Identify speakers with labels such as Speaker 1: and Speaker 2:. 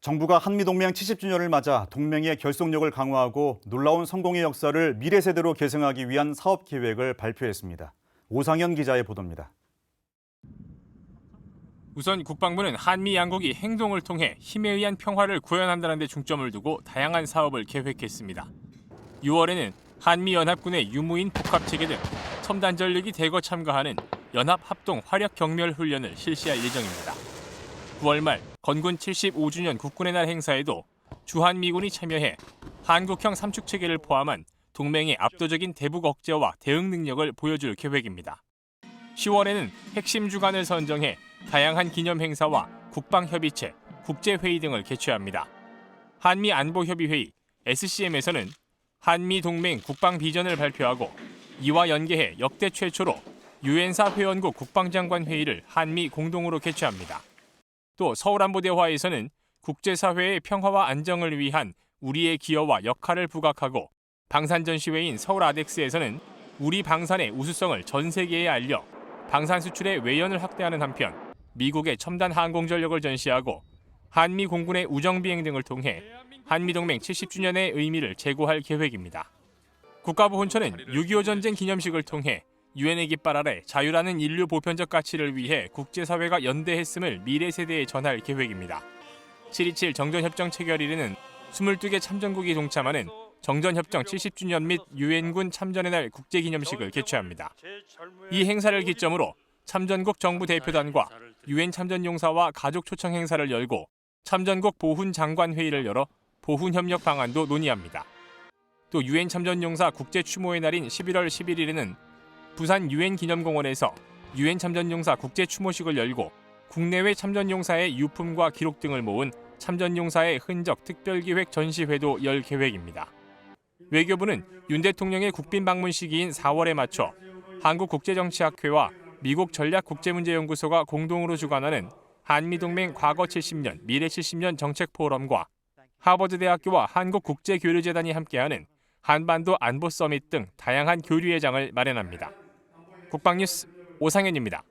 Speaker 1: 정부가 한미동맹 70주년을 맞아 동맹의 결속력을 강화하고 놀라운 성공의 역사를 미래 세대로 계승하기 위한 사업 계획을 발표했습니다. 오상현 기자의 보도입니다.
Speaker 2: 우선 국방부는 한미 양국이 행동을 통해 힘에 의한 평화를 구현한다는 데 중점을 두고 다양한 사업을 계획했습니다. 6월에는 한미 연합군의 유무인 복합 체계 등 첨단 전력이 대거 참가하는 연합 합동 화력 경멸 훈련을 실시할 예정입니다. 9월 말 건군 75주년 국군의 날 행사에도 주한미군이 참여해 한국형 삼축 체계를 포함한 동맹의 압도적인 대북 억제와 대응 능력을 보여줄 계획입니다. 10월에는 핵심 주간을 선정해 다양한 기념 행사와 국방협의체, 국제회의 등을 개최합니다. 한미 안보협의회의 SCM에서는 한미 동맹 국방 비전을 발표하고 이와 연계해 역대 최초로 유엔사 회원국 국방장관 회의를 한미 공동으로 개최합니다. 또 서울안보대화에서는 국제사회의 평화와 안정을 위한 우리의 기여와 역할을 부각하고 방산 전시회인 서울 아덱스에서는 우리 방산의 우수성을 전 세계에 알려 방산 수출의 외연을 확대하는 한편 미국의 첨단 항공 전력을 전시하고 한미 공군의 우정 비행 등을 통해 한미 동맹 70주년의 의미를 제고할 계획입니다. 국가부 혼처는 6.25 전쟁 기념식을 통해 유엔의 깃발 아래 자유라는 인류 보편적 가치를 위해 국제사회가 연대했음을 미래 세대에 전할 계획입니다. 7.27 정전협정 체결일에는 22개 참전국이 동참하는 정전협정 70주년 및 유엔군 참전의 날 국제기념식을 개최합니다. 이 행사를 기점으로 참전국 정부 대표단과 유엔 참전용사와 가족 초청 행사를 열고 참전국 보훈 장관 회의를 열어 보훈 협력 방안도 논의합니다. 또 유엔 참전용사 국제 추모의 날인 11월 11일에는 부산 유엔 기념공원에서 유엔 참전용사 국제 추모식을 열고 국내외 참전용사의 유품과 기록 등을 모은 참전용사의 흔적 특별기획 전시회도 열 계획입니다. 외교부는 윤 대통령의 국빈 방문 시기인 4월에 맞춰 한국국제정치학회와 미국 전략국제문제연구소가 공동으로 주관하는 한미동맹 과거 70년, 미래 70년 정책 포럼과 하버드대학교와 한국국제교류재단이 함께하는 한반도 안보 서밋 등 다양한 교류회장을 마련합니다. 국방뉴스 오상현입니다.